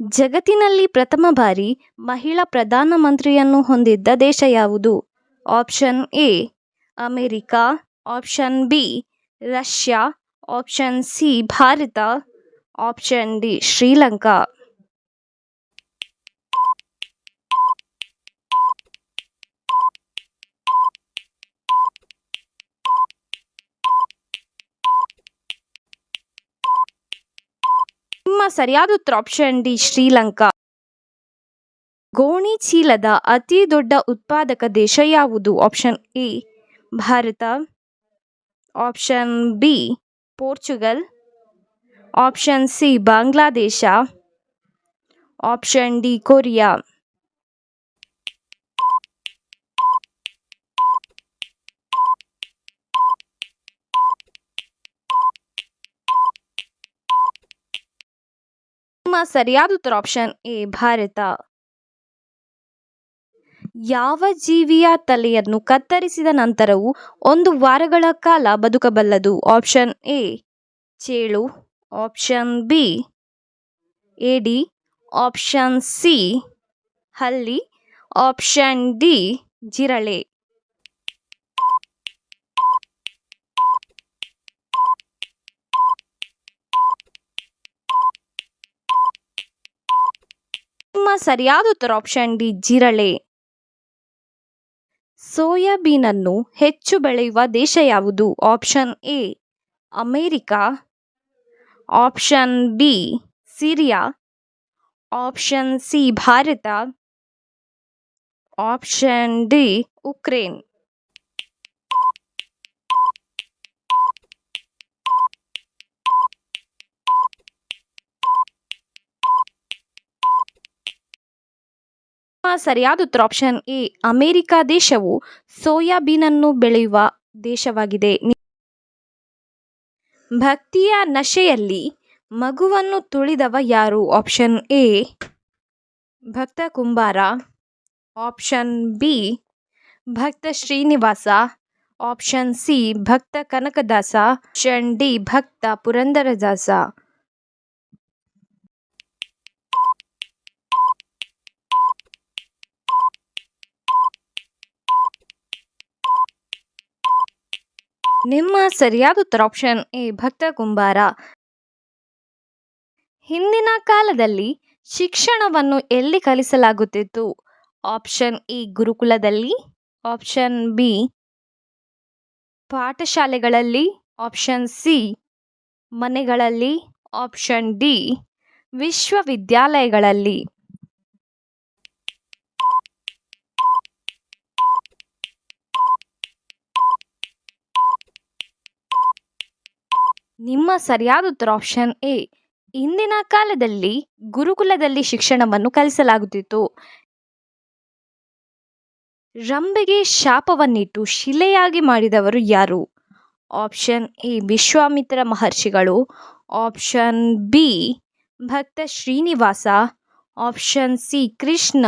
ಜಗತ್ತಿನಲ್ಲಿ ಪ್ರಥಮ ಬಾರಿ ಮಹಿಳಾ ಪ್ರಧಾನಮಂತ್ರಿಯನ್ನು ಹೊಂದಿದ್ದ ದೇಶ ಯಾವುದು? Option A, America. Option B, Russia. Option C, Bharat. Option D, Sri. ನಿಮ್ಮ ಸರಿಯಾದ ಉತ್ತರ ಆಪ್ಷನ್ ಡಿ ಶ್ರೀಲಂಕಾ. ಗೋಣಿ ಚೀಲದ ಅತಿ ದೊಡ್ಡ ಉತ್ಪಾದಕ ದೇಶ ಯಾವುದು? Option A Bharat. Option B Portugal. Option C Bangladesh. Option D Korea. ನಿಮ್ಮ ಸರಿಯಾದ ಉತ್ತರ ಆಪ್ಷನ್ ಎ, ಭಾರತ. ಯಾವ ಜೀವಿಯ ತಲೆಯನ್ನು ಕತ್ತರಿಸಿದ ನಂತರವೂ ಒಂದು ವಾರಗಳ ಕಾಲ ಬದುಕಬಲ್ಲದು? ಆಪ್ಷನ್ ಎ, ಚೇಳು. ಆಪ್ಷನ್ ಬಿ ಎಡಿ ಆಪ್ಷನ್ ಸಿ, ಹಲ್ಲಿ. ಆಪ್ಷನ್ ಡಿ, ಜಿರಳೆ. ನಿಮ್ಮ ಸರಿಯಾದ ಉತ್ತರ ಆಪ್ಷನ್ ಡಿ, ಜಿರಳೆ. ಸೋಯಾಬೀನನ್ನು ಹೆಚ್ಚು ಬೆಳೆಯುವ ದೇಶ ಯಾವುದು? Option A, America. Option B, Syria. Option C, Bharat. Option D, Ukraine. ಸರಿಯಾದ ಉತ್ತರ ಆಪ್ಷನ್ ಎ ಅಮೆರಿಕ ದೇಶವು ಸೋಯಾಬೀನನ್ನು ಬೆಳೆಯುವ ದೇಶವಾಗಿದೆ. ಭಕ್ತಿಯ ನಶೆಯಲ್ಲಿ ಮಗುವನ್ನು ತುಳಿದವ ಯಾರು? ಆಪ್ಷನ್ ಎ ಭಕ್ತ ಕುಂಬಾರ. ಆಪ್ಷನ್ ಬಿ ಭಕ್ತ ಶ್ರೀನಿವಾಸ. ಆಪ್ಷನ್ ಸಿ ಭಕ್ತ ಕನಕದಾಸ. ಆಪ್ಷನ್ ಡಿ ಭಕ್ತ ಪುರಂದರದಾಸ. ನಿಮ್ಮ ಸರಿಯಾದ ಉತ್ತರ ಆಪ್ಷನ್ ಎ ಭಕ್ತ ಕುಂಬಾರ ಹಿಂದಿನ ಕಾಲದಲ್ಲಿ ಶಿಕ್ಷಣವನ್ನು ಎಲ್ಲಿ ಕಲಿಸಲಾಗುತ್ತಿತ್ತು? ಆಪ್ಷನ್ ಎ ಗುರುಕುಲದಲ್ಲಿ. ಆಪ್ಷನ್ ಬಿ ಪಾಠಶಾಲೆಗಳಲ್ಲಿ. ಆಪ್ಷನ್ ಸಿ ಮನೆಗಳಲ್ಲಿ. ಆಪ್ಷನ್ ಡಿ ವಿಶ್ವವಿದ್ಯಾಲಯಗಳಲ್ಲಿ. ನಿಮ್ಮ ಸರಿಯಾದ ಉತ್ತರ ಆಪ್ಷನ್ ಎ ಇಂದಿನ ಕಾಲದಲ್ಲಿ ಗುರುಕುಲದಲ್ಲಿ ಶಿಕ್ಷಣವನ್ನು ಕಲಿಸಲಾಗುತ್ತಿತ್ತು. ರಂಬೆಗೆ ಶಾಪವನ್ನಿಟ್ಟು ಶಿಲೆಯಾಗಿ ಮಾಡಿದವರು ಯಾರು? ಆಪ್ಷನ್ ಎ ವಿಶ್ವಾಮಿತ್ರ ಮಹರ್ಷಿಗಳು. ಆಪ್ಷನ್ ಬಿ ಭಕ್ತ Srinivasa. Option C Krishna.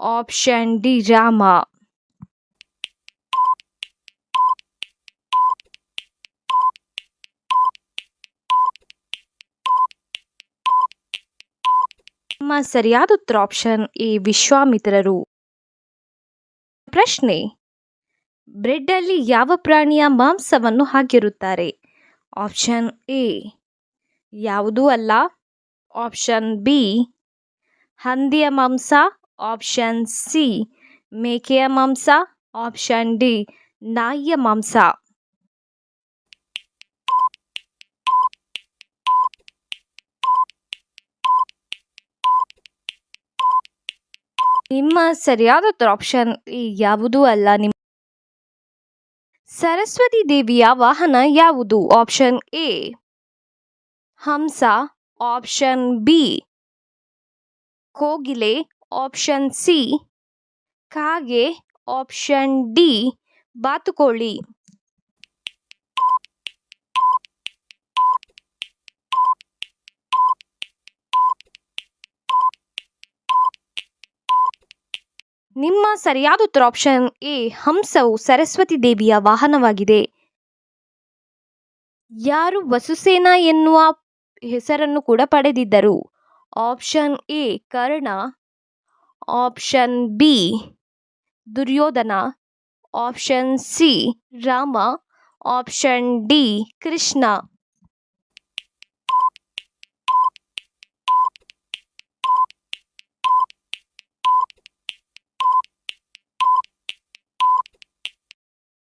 Option D Rama. ನಿಮ್ಮ ಸರಿಯಾದ ಉತ್ತರ ಆಪ್ಷನ್ ಎ ವಿಶ್ವಾಮಿತ್ರರು. ಪ್ರಶ್ನೆ ಬ್ರೆಡ್ಡಲ್ಲಿ ಯಾವ ಪ್ರಾಣಿಯ ಮಾಂಸವನ್ನು ಹಾಕಿರುತ್ತಾರೆ? ಆಪ್ಷನ್ ಎ ಯಾವುದೂ ಅಲ್ಲ. ಆಪ್ಷನ್ ಬಿ ಹಂದಿಯ ಮಾಂಸ. ಆಪ್ಷನ್ ಸಿ ಮೇಕೆಯ ಮಾಂಸ. ಆಪ್ಷನ್ ಡಿ ನಾಯಿಯ ಮಾಂಸ. ನಿಮ್ಮ ಸರಿಯಾದ ಆಪ್ಷನ್ ಯಾವುದೂ ಅಲ್ಲ. ನಿಮ್ಮ ಸರಸ್ವತಿ ದೇವಿಯ ವಾಹನ ಯಾವುದು? ಆಪ್ಷನ್ ಎ ಹಂಸ. ಆಪ್ಷನ್ ಬಿ ಕೋಗಿಲೆ. ಆಪ್ಷನ್ ಸಿ ಕಾಗೆ. ಆಪ್ಷನ್ ಡಿ ಬಾತುಕೋಳಿ. ನಿಮ್ಮ ಸರಿಯಾದ ಉತ್ತರ ಆಪ್ಷನ್ ಎ ಹಂಸವು ಸರಸ್ವತಿ ದೇವಿಯ ವಾಹನವಾಗಿದೆ. ಯಾರು ವಸುಸೇನ ಎನ್ನುವ ಹೆಸರನ್ನು ಕೂಡ ಪಡೆದಿದ್ದರು. Option A Karna option B Duryodhana option C Rama option D Krishna.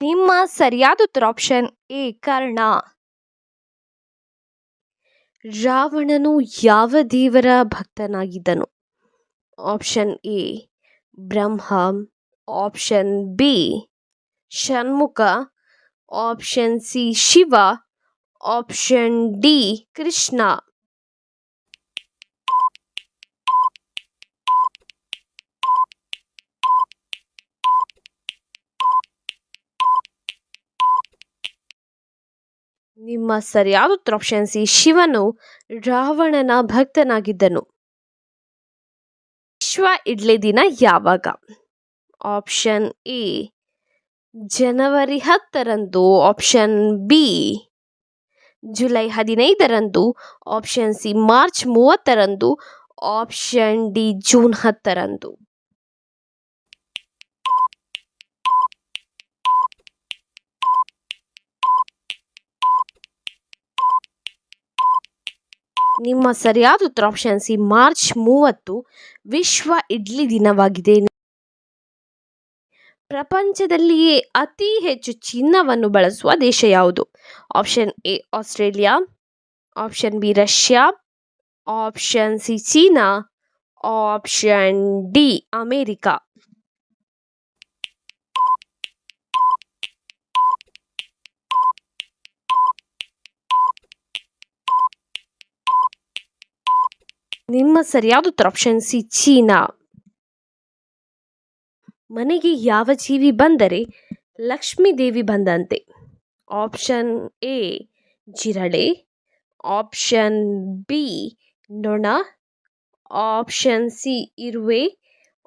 ನಿಮ್ಮ ಸರಿಯಾದ ಉತ್ತರ ಆಪ್ಷನ್ ಎ, ಕರ್ಣ. ರಾವಣನು ಯಾವ ದೇವರ ಭಕ್ತನಾಗಿದ್ದನು? Option A, Brahma. Option B, Shanmukha. Option C, Shiva. Option D, Krishna. ನಿಮ್ಮ ಸರಿಯಾದ ಉತ್ತರ ಆಪ್ಷನ್ ಸಿ ಶಿವನು ರಾವಣನ ಭಕ್ತನಾಗಿದ್ದನು. ವಿಶ್ವ ಇಡ್ಲಿ ದಿನ ಯಾವಾಗ? ಆಪ್ಷನ್ ಎ ಜನವರಿ ಹತ್ತರಂದು. ಆಪ್ಷನ್ ಬಿ ಜುಲೈ ಹದಿನೈದರಂದು. ಆಪ್ಷನ್ ಸಿ ಮಾರ್ಚ್ ಮೂವತ್ತರಂದು. ಆಪ್ಷನ್ ಡಿ ಜೂನ್ ಹತ್ತರಂದು. ನಿಮ್ಮ ಸರಿಯಾದ ಉತ್ತರ ಆಪ್ಷನ್ ಸಿ ಮಾರ್ಚ್ ಮೂವತ್ತು, ವಿಶ್ವ ಇಡ್ಲಿ ದಿನವಾಗಿದೆ. ಪ್ರಪಂಚದಲ್ಲಿಯೇ ಅತಿ ಹೆಚ್ಚು ಚಿನ್ನವನ್ನು ಬಳಸುವ ದೇಶ ಯಾವುದು? Option A, Australia option B, Russia option C, China option D, America. ನಿಮ್ಮ ಸರಿಯಾದ ಉತ್ತರ ಆಪ್ಷನ್ ಸಿ ಚೀನಾ. ಮನೆಗೆ ಯಾವ ಜೀವಿ ಬಂದರೆ ಲಕ್ಷ್ಮೀ ದೇವಿ ಬಂದಂತೆ? ಆಪ್ಷನ್ ಎ ಜಿರಳೆ. ಆಪ್ಷನ್ ಬಿ ನೊಣ. ಆಪ್ಷನ್ ಸಿ ಇರುವೆ.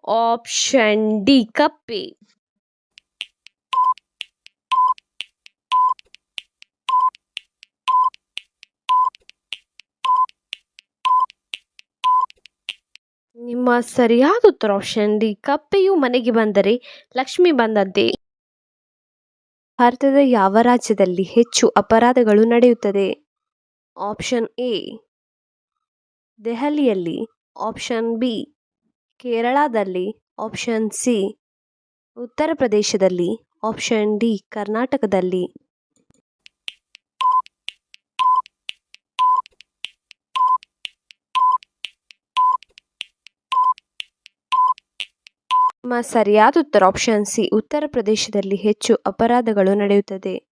ಆಪ್ಷನ್ ಡಿ ಕಪ್ಪೆ. ನಿಮ್ಮ ಸರಿಯಾದ ಉತ್ತರ ಆಪ್ಷನ್ ಡಿ ಕಪ್ಪೆಯು ಮನೆಗೆ ಬಂದರೆ ಲಕ್ಷ್ಮಿ ಬಂದಂತೆ ಭಾರತದ ಯಾವ ರಾಜ್ಯದಲ್ಲಿ ಹೆಚ್ಚು ಅಪರಾಧಗಳು ನಡೆಯುತ್ತದೆ? ಆಪ್ಷನ್ ಎ ದೆಹಲಿಯಲ್ಲಿ. ಆಪ್ಷನ್ ಬಿ ಕೇರಳದಲ್ಲಿ. ಆಪ್ಷನ್ ಸಿ ಉತ್ತರ ಪ್ರದೇಶದಲ್ಲಿ. ಆಪ್ಷನ್ ಡಿ ಕರ್ನಾಟಕದಲ್ಲಿ. ನಿಮ್ಮ ಸರಿಯಾದ ಉತ್ತರ ಆಪ್ಷನ್ ಸಿ ಉತ್ತರ ಪ್ರದೇಶದಲ್ಲಿ ಹೆಚ್ಚು ಅಪರಾಧಗಳು ನಡೆಯುತ್ತದೆ.